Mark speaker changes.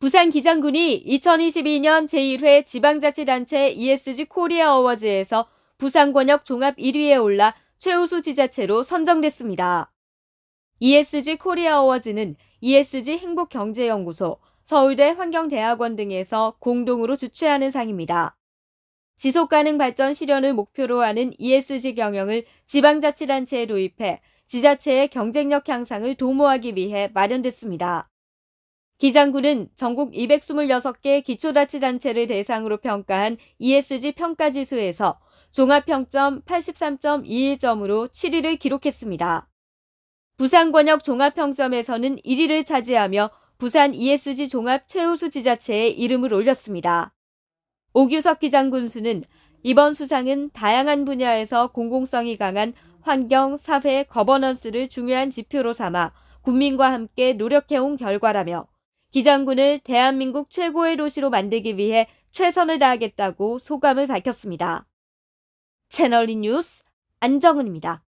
Speaker 1: 부산 기장군이 2022년 제1회 지방자치단체 ESG 코리아 어워즈에서 부산권역 종합 1위에 올라 최우수 지자체로 선정됐습니다. ESG 코리아 어워즈는 ESG 행복경제연구소, 서울대 환경대학원 등에서 공동으로 주최하는 상입니다. 지속가능 발전 실현을 목표로 하는 ESG 경영을 지방자치단체에 도입해 지자체의 경쟁력 향상을 도모하기 위해 마련됐습니다. 기장군은 전국 226개 기초자치단체를 대상으로 평가한 ESG 평가지수에서 종합평점 83.21점으로 7위를 기록했습니다. 부산권역 종합평점에서는 1위를 차지하며 부산 ESG 종합 최우수 지자체에 이름을 올렸습니다. 오규석 기장군수는 이번 수상은 다양한 분야에서 공공성이 강한 환경, 사회, 거버넌스를 중요한 지표로 삼아 국민과 함께 노력해온 결과라며 기장군을 대한민국 최고의 도시로 만들기 위해 최선을 다하겠다고 소감을 밝혔습니다. 채널리 뉴스 안정은입니다.